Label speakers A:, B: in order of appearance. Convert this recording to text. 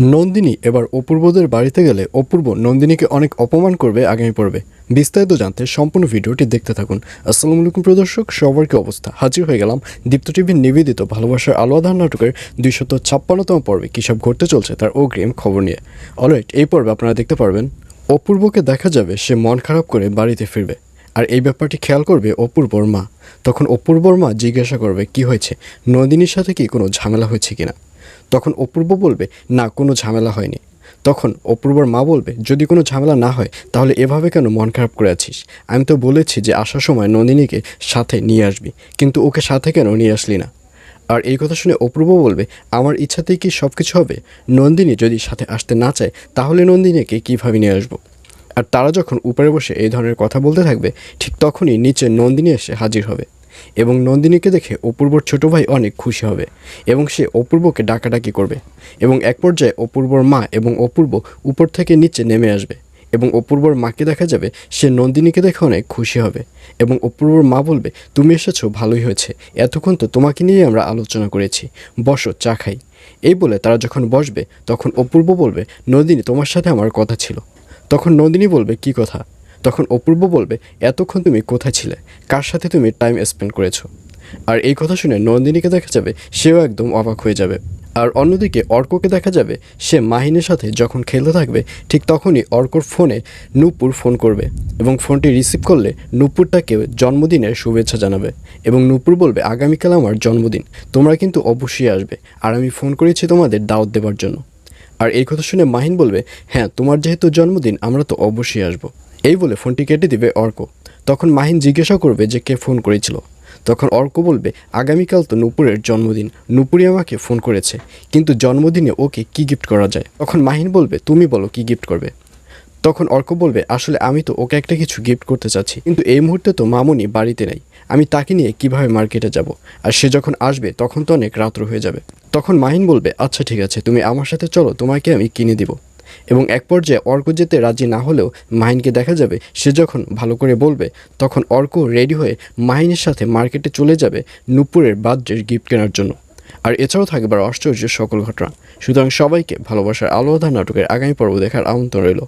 A: নন্দিনী এবার অপূর্বদের বাড়িতে গেলে অপূর্ব নন্দিনীকে অনেক অপমান করবে, আগামী পর্বে। বিস্তারিত জানতে সম্পূর্ণ ভিডিওটি দেখতে থাকুন। আসসালামু আলাইকুম প্রদর্শক, সবার কি অবস্থা? হাজির হয়ে গেলাম দীপ্ত টিভির নিবেদিত ভালোবাসার আলো আধার নাটকের দুইশত ছাপ্পান্নতম পর্বে। কী সব ঘটতে চলছে তার অগ্রিম খবর নিয়ে। অলরাইট এই পর্বে আপনারা দেখতে পারবেন, অপূর্বকে দেখা যাবে সে মন খারাপ করে বাড়িতে ফিরবে। আর এই ব্যাপারটি খেয়াল করবে অপূর্বর মা। তখন অপূর্বর মা জিজ্ঞাসা করবে, কি হয়েছে? নন্দিনীর সাথে কি কোনো ঝামেলা হয়েছে কিনা? তখন অপূর্ব বলবে, না, কোনো ঝামেলা হয়নি। তখন অপূর্বর মা বলবে, যদি কোনো ঝামেলা না হয়, তাহলে এভাবে কেন মন খারাপ করে আছিস? আমি তো বলেছি যে আসার সময় নন্দিনীকে সাথে নিয়ে আসবি, কিন্তু ওকে সাথে কেন নিয়ে আসলি না? আর এই কথা শুনে অপূর্ব বলবে, আমার ইচ্ছাতেই কি সব কিছু হবে? নন্দিনী যদি সাথে আসতে না চায়, তাহলে নন্দিনীকে কীভাবে নিয়ে আসব? আর তারা যখন উপরে বসে এই ধরনের কথা বলতে থাকবে, ঠিক তখনই নিচে নন্দিনী এসে হাজির হবে। এবং নন্দিনীকে দেখে অপূর্বর ছোট ভাই অনেক খুশি হবে এবং সে অপূর্বকে ডাকাডাকি করবে এবং এক পর্যায়ে অপূর্বর মা এবং অপূর্ব উপর থেকে নিচে নেমে আসবে এবং অপূর্বর মাকে দেখা যাবে, সে নন্দিনীকে দেখে অনেক খুশি হবে এবং অপূর্বর মা বলবে, তুমি এসেছ, ভালোই হয়েছে। এতক্ষণ তো তোমাকে নিয়ে আমরা আলোচনা করেছি। বসো, চা খাই। এই বলে তারা যখন বসবে, তখন অপূর্ব বলবে, নন্দিনী, তোমার সাথে আমার কথা ছিল। তখন নন্দিনী বলবে, কি কথা? তখন অপূর্ব বলবে, এতক্ষণ তুমি কোথায় ছিলে? কার সাথে তুমি টাইম স্পেন্ড করেছ? আর এই কথা শুনে নন্দিনীকে দেখা যাবে, সেও একদম অবাক হয়ে যাবে। আর অন্যদিকে অর্ককে দেখা যাবে, সে মাহিনের সাথে যখন খেলতে থাকবে, ঠিক তখনই অর্কর ফোনে নূপুর ফোন করবে এবং ফোনটি রিসিভ করলে নূপুর তাকে জন্মদিনের শুভেচ্ছা জানাবে এবং নূপুর বলবে, আগামীকাল আমার জন্মদিন, তোমরা কিন্তু অবশ্যই আসবে আর আমি ফোন করেছি তোমাদের দাওয়াত দেওয়ার জন্য। আর এই কথা শুনে মাহিন বলবে হ্যাঁ তোমার যেহেতু জন্মদিন, আমরা তো অবশ্যই আসব। এই বলে ফোনটি কেটে দিবে অর্ক। তখন মাহিন জিজ্ঞাসা করবে যে কে ফোন করেছিল। তখন অর্ক বলবে, আগামীকাল তো নুপুরের জন্মদিন। নুপুরি আমাকে ফোন করেছে। কিন্তু জন্মদিনে ওকে কি গিফট করা যায়? তখন মাহিন বলবে, তুমি বলো কি গিফট করবে? তখন অর্ক বলবে, আসলে আমি তো ওকে একটা কিছু গিফট করতে চাচ্ছি। কিন্তু এই মুহূর্তে তো মামুনি বাড়িতে নেই। আমি তাকে নিয়ে কীভাবে মার্কেটে যাব? আর সে যখন আসবে, তখন তো অনেক রাত্র হয়ে যাবে। তখন মাহিন বলবে আচ্ছা ঠিক আছে। তুমি আমার সাথে চলো। তোমাকে আমি কিনে দিব। এবং এক পর্যায়ে অর্ক যেতে রাজি না হলেও মাহিনকে দেখা যাবে, সে যখন ভালো করে বলবে, তখন অর্ক রেডি হয়ে মাহিনের সাথে মার্কেটে চলে যাবে নূপুরের বাদ্যের গিফট কেনার জন্য। আর এছাড়াও থাকবে আশ্চর্য সকল ঘটনা। সুতরাং সবাইকে ভালোবাসার আলোধা নাটকের আগামী পর্ব দেখার আমন্ত্রণ রইল।